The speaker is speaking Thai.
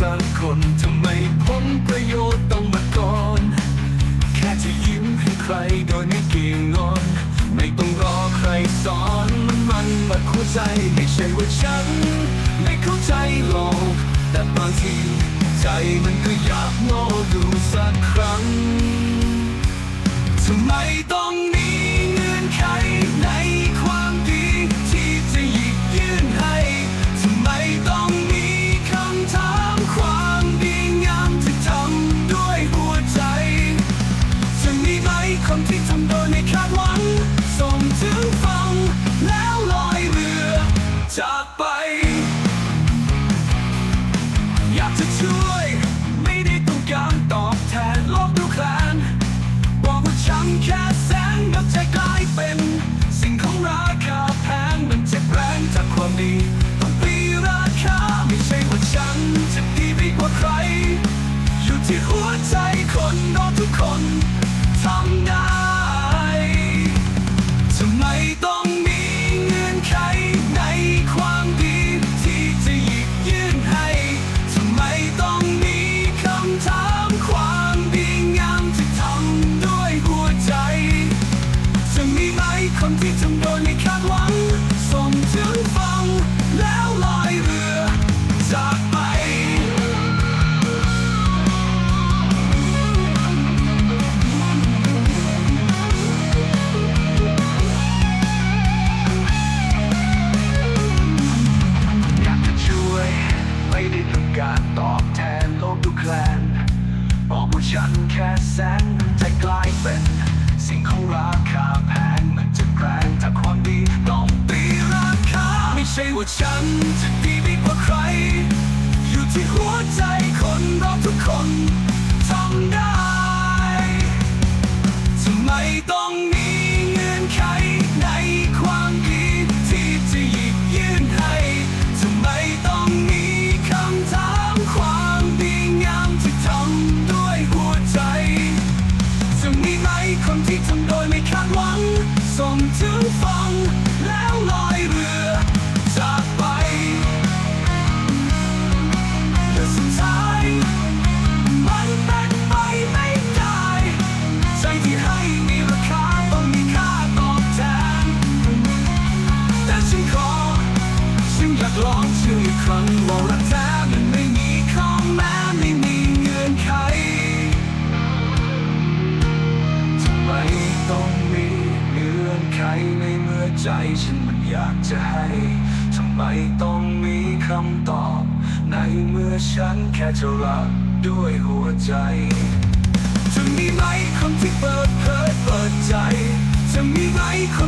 สักคนทำไมผลประโยชน์ต้องมาก่อน แค่จะยิ้มให้ใครโดยไม่เกี่ยงงอน ไม่ต้องรอใครสอนมันมันมาหัวใจไม่ใช่ว่าฉัน ไม่เข้าใจหรอก แต่บางทีใจมันก็อยา ว่าฉันแค่แสนใจกลายเป็น สิ่งของราคาแพงมันจะแรงถ้าความดีต้องตีราคา ไม่ใช่ว่าฉันจะดีไปกว่าใคร อยู่ที่หัวใจคนเราทุกคน ฉันขอฉันอยากลองชื่ออีกครั้งว่ารักแท้มันไม่มีข้อแม้ไม่มีเงื่อนไขทำไมต้องมีเงื่อนไขในเมื่อใจฉันมันอยากจะให้ทำไมต้องมีคำตอบ ในเมื่อฉันแค่จะรักด้วยหัวใจจะมีไหมคนที่เปิดเผยเปิดใจ จะมีไหมคน